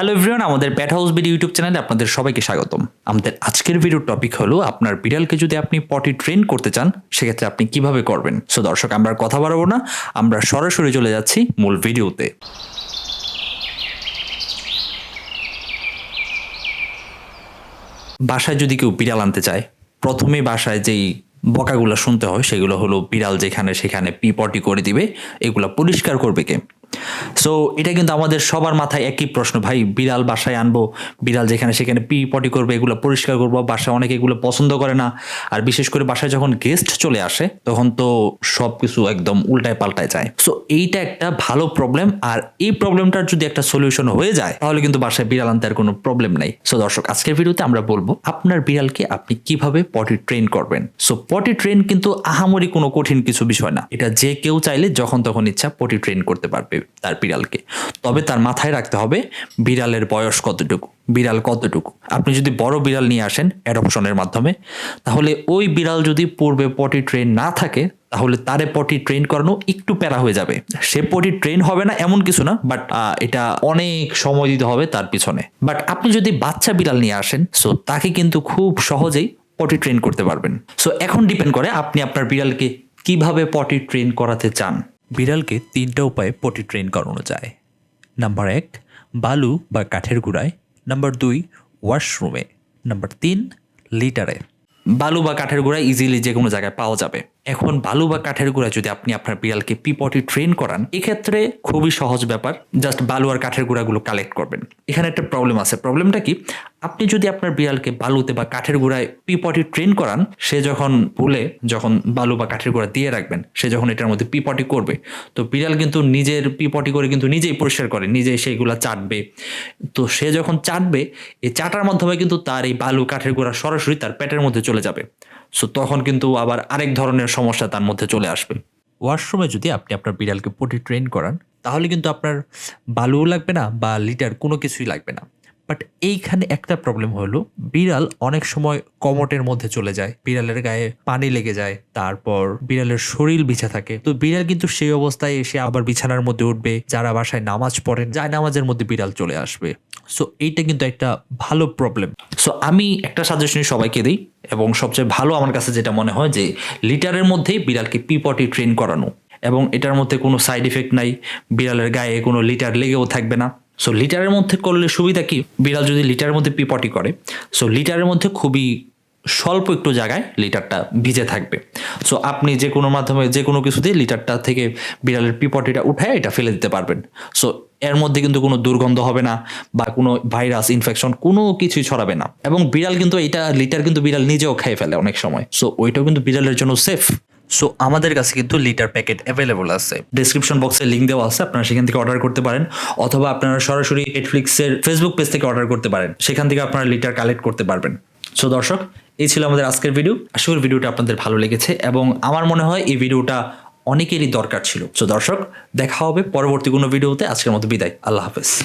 Hello everyone আমাদের প্যাট house BD YouTube চ্যানেলে আপনাদের সবাইকে স্বাগতম। আমাদের আজকের ভিডিওর টপিক হলো, আপনার বিড়ালকে যদি আপনি পটি ট্রেন করতে চান, সেক্ষেত্রে আপনি কীভাবে করবেন? সো দর্শক, আমরা কথা বাড়াবো না, আমরা সরাসরি চলে যাচ্ছি মূল ভিডিওতে বাসায় যদি কেউ বিড়াল আনতে চায়, প্রথমে বাসায় যেই বকাগুলো শুনতে হয়, সেগুলো হলো বিড়াল যেখানে সেখানে পি পটি করে দিবে, এগুলো পরিষ্কার করবে কে? সো এটা কিন্তু আমাদের সবার মাথায় একই প্রশ্ন, ভাই, বিড়াল বাসায় আনব, বিড়াল যেখানে সেখানে পি পটি করবে, এগুলো পরিষ্কার করব, বাসায় অনেকে এগুলো পছন্দ করে না। আর বিশেষ করে বাসায় যখন গেস্ট চলে আসে, তখন তো সব কিছু একদম উল্টায় পাল্টায় যায়। সো এইটা একটা ভালো প্রবলেম আর এই প্রবলেমটার যদি একটা সলিউশন হয়ে যায়, তাহলে কিন্তু বাসায় বিড়াল আনতে আর কোনো প্রবলেম নেই। সো দর্শক, আজকের ভিডিওতে আমরা বলব, আপনার বিড়ালকে আপনি কীভাবে পটি ট্রেন করবেন? সো পটি ট্রেন কিন্তু আহামরি কোনো কঠিন কিছু বিষয় না। এটা যে কেউ চাইলে যখন তখন ইচ্ছা পটি ট্রেন করতে পারবে। তার বিড়ালকে। তবে তার মাথায় রাখতে হবে বিড়ালের বয়স কতটুকু? বিড়াল কতটুকু? আপনি যদি বড় বিড়াল নিয়ে আসেন অ্যাডপশনের মাধ্যমে, তাহলে ওই বিড়াল যদি পূর্বে পটি ট্রেন না থাকে, তাহলে তারে পটি ট্রেন করানো একটু প্যারা হয়ে যাবে। সে পটি ট্রেন হবে না এমন কিছু না বাট এটা অনেক সময় দিতে হবে তার পিছনে। বাট আপনি যদি বাচ্চা বিড়াল নিয়ে আসেন সো তাকে কিন্তু খুব সহজেই পটি ট্রেন করতে পারবেন। সো এখন ডিপেন্ড করে আপনি আপনার বিড়ালকে কীভাবে পটি ট্রেন করাতে চান। বিড়ালকে তিনটা উপায়ে পটি ট্রেন করানো যায়। নাম্বার এক, বালু বা কাঠের গুড়ায়। নাম্বার দুই, ওয়াশরুমে। নাম্বার তিন, লিটারে। বালু বা কাঠের গুঁড়া ইজিলি যে কোনো জায়গায় পাওয়া যাবে। এখন বালু বা কাঠের গুঁড়া যদি আপনি আপনার বিড়ালকে পিপটি ট্রেন করান, এক্ষেত্রে খুবই সহজ ব্যাপার জাস্ট বালু আর কাঠের গুঁড়াগুলো কালেক্ট করবেন। এখানে একটা প্রবলেম আছে। প্রবলেমটা কি? আপনি যদি আপনার বিড়ালকে বালুতে বা কাঠের গুঁড়ায় পিপটি ট্রেন করান, সে যখন ভুলে যখন বালু বা কাঠের গুঁড়া দিয়ে রাখবেন, সে যখন এটার মধ্যে পিপটি করবে, তো বিড়াল কিন্তু নিজের পিপটি করে কিন্তু নিজেই পরিষ্কার করে, নিজেই সেইগুলো চাটবে। তো সে যখন চাটবে, এই চাটার মাধ্যমে কিন্তু তার এই বালু, কাঠের গুঁড়া সরাসরি তার পেটের মধ্যে চলে যাবে। সো তখন কিন্তু আবার আরেক ধরনের সমস্যা তার মধ্যে চলে আসবে। ওয়াশরুমে যদি আপনি আপনার বিড়ালকে পটি ট্রেন করান, তাহলে কিন্তু আপনার বালুও লাগবে না বা লিটার কোনো কিছুই লাগবে না। বাট এইখানে একটা প্রবলেম হলো, বিড়াল অনেক সময় কমটের মধ্যে চলে যায়। বিড়ালের গায়ে পানি লেগে যায়, তারপর বিড়ালের শরীর বিছা থাকে। তো বিড়াল কিন্তু সেই অবস্থায় এসে আবার বিছানার মধ্যে উঠবে, যারা বাসায় নামাজ পড়েন, যায় নামাজের মধ্যে বিড়াল চলে আসবে। সো এইটা কিন্তু একটা ভালো প্রবলেম সো আমি একটা সাজেশন সবাইকে দিই এবং সবচেয়ে ভালো আমার কাছে যেটা মনে হয় যে, লিটারের মধ্যেই বিড়ালকে পিপটি ট্রেন করানো এবং এটার মধ্যে কোনো সাইড ইফেক্ট নাই, বিড়ালের গায়ে কোনো লিটার লেগেও থাকবে না। সো লিটারের মধ্যে করলে সুবিধা কি? বিড়াল যদি লিটারের মধ্যে পিপটি করে সো লিটারের মধ্যে খুবই স্বল্প একটু জায়গায় লিটারটা ভিজে থাকবে। সো আপনি যে কোনো মাধ্যমে যে কোনো কিছু দিয়ে লিটারটা থেকে বিড়ালের পিপটিটা উঠায় এটা ফেলে দিতে পারবেন। সো এর মধ্যে কিন্তু কোনো দুর্গন্ধ হবে না বা কোনো ভাইরাস ইনফেকশন কোনো কিছুই ছড়াবে না। এবং বিড়াল কিন্তু এটা লিটার কিন্তু বিড়াল নিজেও খেয়ে ফেলে অনেক সময়। সো ওইটাও কিন্তু বিড়ালের জন্য সেফ সো আমাদের কাছে কিন্তু লিটার প্যাকেট অ্যাভেলেবল আছে। ডিসক্রিপশন বক্সে লিঙ্ক দেওয়া আছে, আপনারা সেখান থেকে অর্ডার করতে পারেন। অথবা আপনারা সরাসরি নেটফ্লিক্সের ফেসবুক পেজ থেকে অর্ডার করতে পারেন। সেখান থেকে আপনারা লিটার কালেক্ট করতে পারবেন। সো দর্শক, এই ছিল আমাদের আজকের ভিডিও আশা করি ভিডিওটা আপনাদের ভালো লেগেছে এবং আমার মনে হয় এই ভিডিওটা অনেকেরই দরকার ছিল। তো দর্শক, দেখা হবে পরবর্তী কোনো ভিডিওতে। আজকের মতো বিদায়। আল্লাহ হাফেজ।